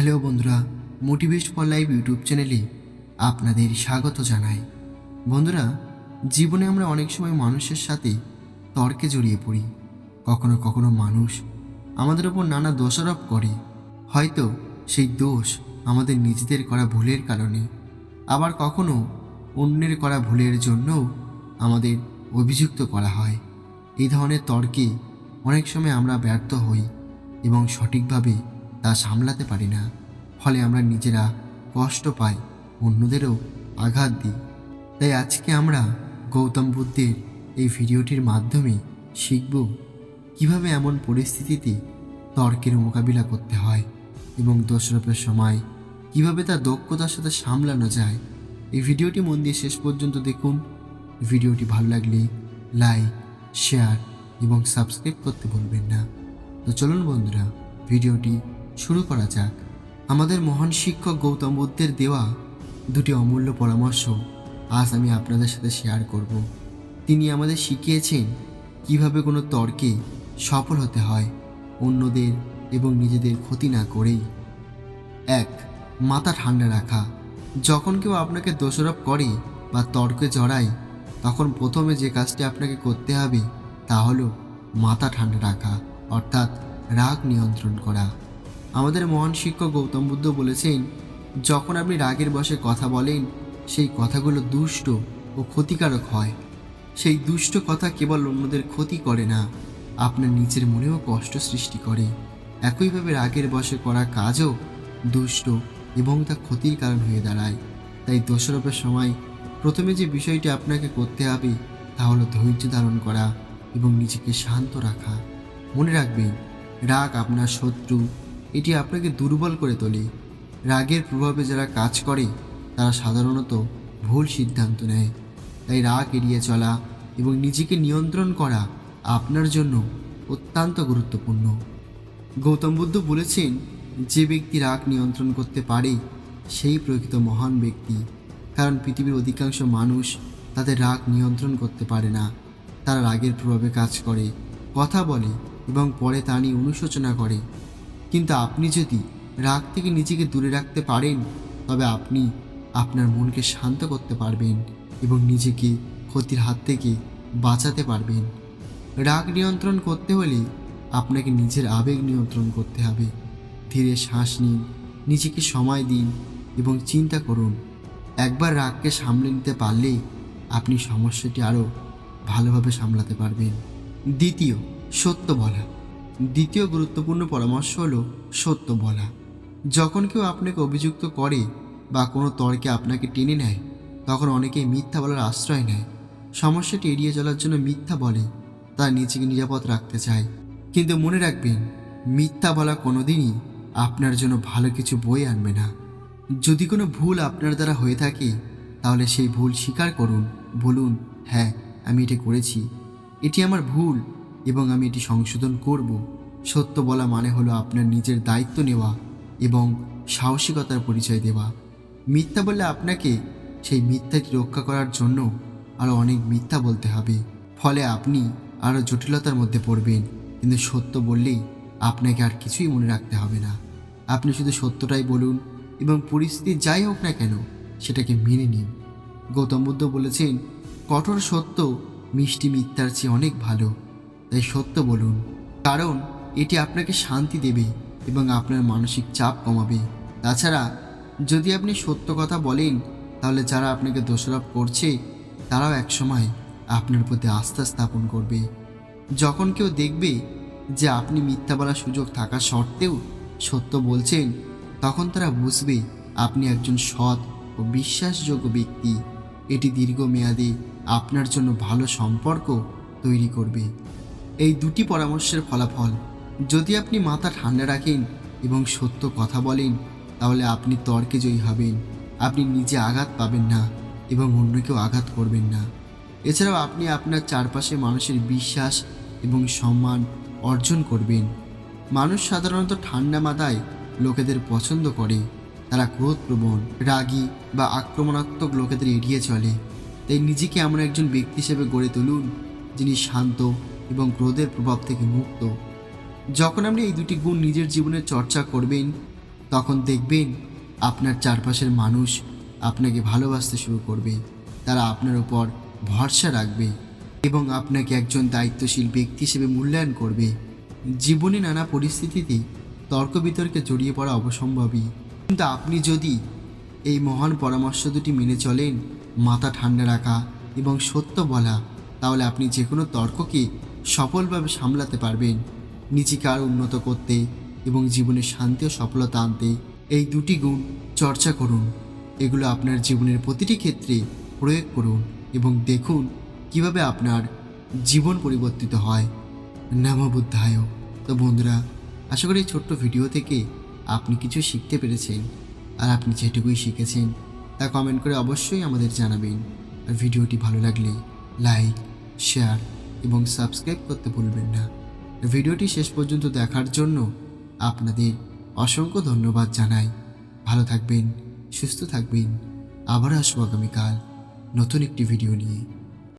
Hello বন্ধুরা motivate for life YouTube চ্যানেলে আপনাদের স্বাগত জানাই। বন্ধুরা, জীবনে আমরা অনেক সময় মানুষের সাথে তর্কে জড়িয়ে পড়ি। কখনো কখনো মানুষ আমাদের ওপর নানা দোষারোপ করে। হয়তো সেই দোষ আমাদের নিজেদের করা ভুলের কারণে, আবার কখনো অন্যের করা ভুলের জন্যও আমাদের অভিযুক্ত করা হয়। এই ধরনের তর্কে অনেক সময় আমরা ব্যর্থ হই এবং সঠিকভাবে তা সামলাতে পারি না। ফলে আমরা নিজেরা কষ্ট পাই, অন্যদেরও আঘাত দিই। তাই আজকে আমরা গৌতম বুদ্ধের এই ভিডিওটির মাধ্যমে শিখব কীভাবে এমন পরিস্থিতিতে তর্কের মোকাবিলা করতে হয় এবং দোষরোপের সময় কীভাবে তা দক্ষতার সাথে সামলানো যায়। এই ভিডিওটি মন দিয়ে শেষ পর্যন্ত দেখুন। ভিডিওটি ভালো লাগলে লাইক, শেয়ার এবং সাবস্ক্রাইব করতে ভুলবেন না। তো চলুন বন্ধুরা, ভিডিওটি শুরু করা যাক। আমাদের মহান শিক্ষক গৌতম বুদ্ধের দেওয়া দুটি অমূল্য পরামর্শ আজ আমি আপনাদের সাথে শেয়ার করব। তিনি আমাদের শিখিয়েছেন কীভাবে কোনো তর্কে সফল হতে হয় অন্যদের এবং নিজেদের ক্ষতি না করেই। এক, মাথা ঠান্ডা রাখা। যখন কেউ আপনাকে দোষারোপ করে বা তর্কে জড়ায়, তখন প্রথমে যে কাজটি আপনাকে করতে হবে তা হলো মাথা ঠান্ডা রাখা, অর্থাৎ রাগ নিয়ন্ত্রণ করা। আমাদের মহান শিক্ষক গৌতম বুদ্ধ বলেছেন, যখন আপনি রাগের বসে কথা বলেন, সেই কথাগুলো দুষ্ট ও ক্ষতিকারক হয়। সেই দুষ্ট কথা কেবল অন্যদের ক্ষতি করে না, আপনার নিজের মনেও কষ্ট সৃষ্টি করে। একইভাবে রাগের বসে করা কাজও দুষ্ট এবং তা ক্ষতির কারণ হয়ে দাঁড়ায়। তাই দোষারোপের সময় প্রথমে যে বিষয়টি আপনাকে করতে হবে, তা হলো ধৈর্য ধারণ করা এবং নিজেকে শান্ত রাখা। মনে রাখবেন, রাগ আপনার শত্রু এটি আপনাকে দুর্বল করে তোলে। রাগের প্রভাবে যারা কাজ করে, তারা সাধারণত ভুল সিদ্ধান্ত নেয়। তাই রাগ এড়িয়ে চলা এবং নিজেকে নিয়ন্ত্রণ করা আপনার জন্য অত্যন্ত গুরুত্বপূর্ণ। গৌতম বুদ্ধ বলেছেন, যে ব্যক্তি রাগ নিয়ন্ত্রণ করতে পারে, সেই প্রকৃত মহান ব্যক্তি। কারণ পৃথিবীর অধিকাংশ মানুষ তাদের রাগ নিয়ন্ত্রণ করতে পারে না। তারা রাগের প্রভাবে কাজ করে, কথা বলে এবং পরে তা নিয়ে অনুশোচনা করে। কিন্তু আপনি যদি রাগ থেকে নিজেকে দূরে রাখতে পারেন, তবে আপনি আপনার মনকে শান্ত করতে পারবেন এবং নিজেকে ক্ষতির হাত থেকে বাঁচাতে পারবেন। রাগ নিয়ন্ত্রণ করতে হলে আপনাকে নিজের আবেগ নিয়ন্ত্রণ করতে হবে। ধীরে শ্বাস নিন, নিজেকে সময় দিন এবং চিন্তা করুন। একবার রাগকে সামলে নিতে পারলে আপনি সমস্যাটি আরও ভালোভাবে সামলাতে পারবেন। দ্বিতীয়, সত্য বলা। দ্বিতীয় গুরুত্বপূর্ণ পরামর্শ হল সত্য বলা। যখন কেউ আপনাকে অভিযুক্ত করে বা কোনো তর্কে আপনাকে টেনে নেয়, তখন অনেকেই মিথ্যা বলার আশ্রয় নেয়। সমস্যাটি এড়িয়ে চলার জন্য মিথ্যা বলে তারা নিজেকে নিরাপদ রাখতে চায়। কিন্তু মনে রাখবেন, মিথ্যা বলা কোনোদিনই আপনার জন্য ভালো কিছু বই আনবে না। যদি কোনো ভুল আপনার দ্বারা হয়ে থাকে, তাহলে সেই ভুল স্বীকার করুন, বলুন হ্যাঁ আমি এটা করেছি। এটি আমার ভুল এবং আমি এটি সংশোধন করব। সত্য বলা মানে হলো আপনার নিজের দায়িত্ব নেওয়া এবং সাহসিকতার পরিচয় দেওয়া। মিথ্যা বললে আপনাকে সেই মিথ্যাটি রক্ষা করার জন্য আরও অনেক মিথ্যা বলতে হবে। ফলে আপনি আরও জটিলতার মধ্যে পড়বেন। কিন্তু সত্য বললেই আপনাকে আর কিছুই মনে রাখতে হবে না। আপনি শুধু সত্যটাই বলুন এবং পরিস্থিতি যাই হোক না কেন সেটাকে মেনে নিন। গৌতম বুদ্ধ বলেছেন, কঠোর সত্য মিষ্টি মিথ্যার চেয়ে অনেক ভালো। তাই সত্য বলুন, কারণ এটি আপনাকে শান্তি দেবে এবং আপনার মানসিক চাপ কমাবে। তাছাড়া, যদি আপনি সত্য কথা বলেন, তাহলে যারা আপনাকে দোষারোপ করছে, তারাও একসময় আপনার প্রতি আস্থা স্থাপন করবে। যখন কেউ দেখবে যে আপনি মিথ্যা বলার সুযোগ থাকা সত্ত্বেও সত্য বলছেন, তখন তারা বুঝবে আপনি একজন সৎ ও বিশ্বাসযোগ্য ব্যক্তি। এটি দীর্ঘমেয়াদে আপনার জন্য ভালো সম্পর্ক তৈরি করবে। এই দুটি পরামর্শের ফলাফল। যদি আপনি মাথা ঠান্ডা রাখেন এবং সত্য কথা বলেন, তাহলে আপনি তর্কে জয়ী হবেন। আপনি নিজে আঘাত পাবেন না এবং অন্যকেও আঘাত করবেন না। এছাড়াও আপনি আপনার চারপাশে মানুষের বিশ্বাস এবং সম্মান অর্জন করবেন। মানুষ সাধারণত ঠান্ডা মাথায় লোকেদের পছন্দ করে। তারা ক্রোধপ্রবণ, রাগী বা আক্রমণাত্মক লোকেদের এড়িয়ে চলে। তাই নিজেকে এমন একজন ব্যক্তি হিসেবে গড়ে তুলুন, যিনি শান্ত এবং ক্রোধের প্রভাব থেকে মুক্ত। যখন আপনি এই দুটি গুণ নিজের জীবনে চর্চা করবেন, তখন দেখবেন আপনার চারপাশের মানুষ আপনাকে ভালোবাসতে শুরু করবে। তারা আপনার উপর ভরসা রাখবে এবং আপনাকে একজন দায়িত্বশীল ব্যক্তি হিসেবে মূল্যায়ন করবে। জীবনে নানা পরিস্থিতিতে তর্ক বিতর্কে জড়িয়ে পড়া অবসম্ভবই। কিন্তু আপনি যদি এই মহান পরামর্শ দুটি মেনে চলেন, মাথা ঠান্ডা রাখা এবং সত্য বলা, তাহলে আপনি যে কোনো তর্ককে সফলভাবে সামলাতে পারবেন। নিজেকে আরও উন্নত করতে এবং জীবনে শান্তি ও সফলতা আনতে এই দুটি গুণ চর্চা করুন। এগুলো আপনার জীবনের প্রতিটি ক্ষেত্রে প্রয়োগ করুন এবং দেখুন কীভাবে আপনার জীবন পরিবর্তিত হয়। নাম বুদ্ধায় তো বন্ধুরা, আশা করি এই ছোট্ট ভিডিও থেকে আপনি কিছু শিখতে পেরেছেন। আর আপনি যেটুকুই শিখেছেন তা কমেন্ট করে অবশ্যই আমাদের জানাবেন। আর ভিডিওটি ভালো লাগলে লাইক শেয়ার এবং সাবস্ক্রাইব করতে ভুলবেন না। ভিডিওটি শেষ পর্যন্ত দেখার জন্য আপনাদের অসংখ্য ধন্যবাদ জানাই। ভালো থাকবেন, সুস্থ থাকবেন। আবার আসব আগামীকাল নতুন একটি ভিডিও নিয়ে।